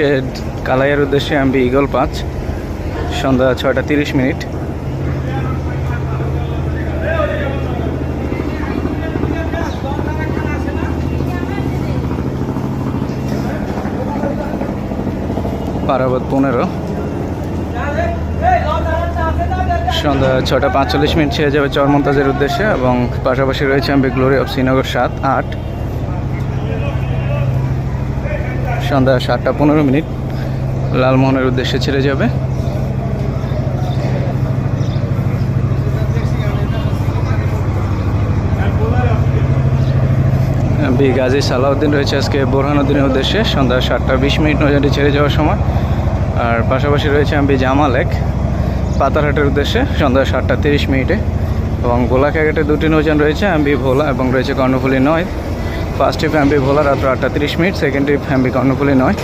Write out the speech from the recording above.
আজকে কালাইয়ের উদ্দেশ্যে আমি ইগল পাঁচ, সন্ধ্যা ছয়টা তিরিশ মিনিট। পারাবত পনেরো। সন্ধ্যা ছটা পাঁচচল্লিশ মিনিট ছেড়ে যাবে চরমন্তাজের উদ্দেশ্যে এবং পাশাপাশি রয়েছে আমি গ্লোরি অফ শ্রীনগর সাত, আট। সন্ধ্যা সাতটা পনেরো মিনিট লালমোহনের উদ্দেশ্যে ছেড়ে যাবে। বি গাজী সালাউদ্দিন রয়েছে আজকে বোরহানুদ্দিনের উদ্দেশ্যে। সন্ধ্যা সাতটা বিশ মিনিট নৌজানটি ছেড়ে যাওয়ার সময়। আর পাশাপাশি রয়েছে আমি জামালেক পাতারহাটের উদ্দেশ্যে। সন্ধ্যা সাতটা তিরিশ মিনিটে। এবং ভোলা ক্যাগেটে দুটি নৌযান রয়েছে এমবি ভোলা এবং রয়েছে কর্ণফুলি নয়। ফার্স্ট ট্রিপ হ্যাম্পি ভোলা রাত্র আটটা তিরিশ মিনিট সেকেন্ড ট্রিপ হ্যাম্পি কর্ণফুলি নয়।